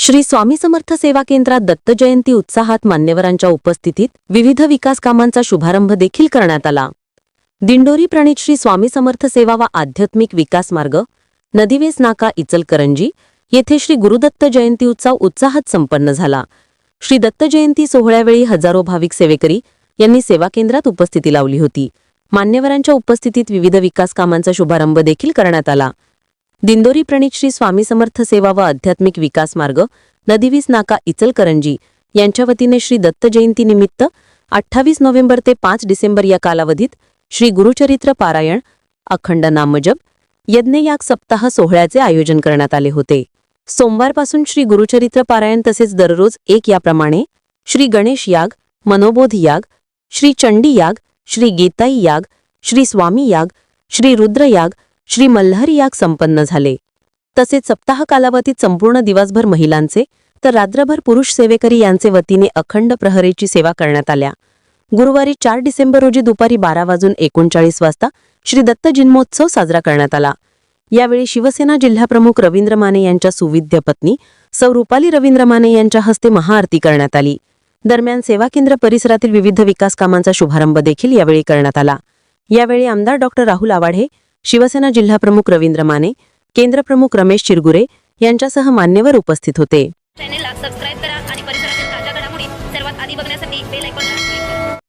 श्री स्वामी समर्थ सेवा केंद्रात दत्त जयंती उत्साहात मान्यवरांच्या उपस्थितीत विविध विकास कामांचा शुभारंभ देखील करण्यात आला. दिंडोरी प्रणित श्री स्वामी समर्थ सेवा व आध्यात्मिक विकास मार्ग नदीवेस नाका इचलकरंजी येथे श्री गुरुदत्त जयंती उत्सव उत्साहात संपन्न झाला. श्री दत्त जयंती सोहळ्यावेळी हजारो भाविक सेवेकरी यांनी सेवा केंद्रात उपस्थिती लावली होती. मान्यवरांच्या उपस्थितीत विविध विकास कामांचा शुभारंभ देखील करण्यात आला. दिंदोरी प्रणित श्री स्वामी समर्थ सेवा व आध्यात्मिक विकास मार्ग नदीवीस नाका इचलकरंजी यांच्या वतीने श्री दत्त जयंतीनिमित्त अठ्ठावीस नोव्हेंबर ते पाच डिसेंबर या कालावधीत श्री गुरुचरित्र पारायण अखंड नामजप यज्ञयाग सप्ताह सोहळ्याचे आयोजन करण्यात आले होते. सोमवारपासून श्री गुरुचरित्र पारायण तसेच दररोज एक याप्रमाणे श्री गणेश याग मनोबोध याग श्री चंडी याग श्री गीताई याग श्री स्वामी याग श्री रुद्र याग श्री मल्हारी याग संपन्न झाले. तसेच सप्ताह कालावधीत संपूर्ण दिवसभर महिलांचे तर रात्रभर पुरुष सेवेकरी यांचे वतीने अखंड प्रहरेची सेवा करण्यात आल्या. गुरुवारी चार डिसेंबर रोजी दुपारी बारा वाजून एकोणचाळीस वाजता श्री दत्त जन्मोत्सव साजरा करण्यात आला. यावेळी शिवसेना जिल्हाप्रमुख रवींद्र माने यांच्या सुविद्य पत्नी सौ रुपाली रवींद्र माने यांच्या हस्ते महाआरती करण्यात आली. दरम्यान सेवा केंद्र परिसरातील विविध विकास कामांचा शुभारंभ देखील यावेळी करण्यात आला. यावेळी आमदार डॉक्टर राहुल आवाढे शिवसेना जिल्हाप्रमुख रवींद्र माने केंद्रप्रमुख रमेश चिरगुरे यांच्यासह मान्यवर उपस्थित होते. चॅनेलला सबस्क्राईब करा आणि परिसरातील ताज्या घडामोडी सर्वात आधी बघण्यासाठी बेल ऐकून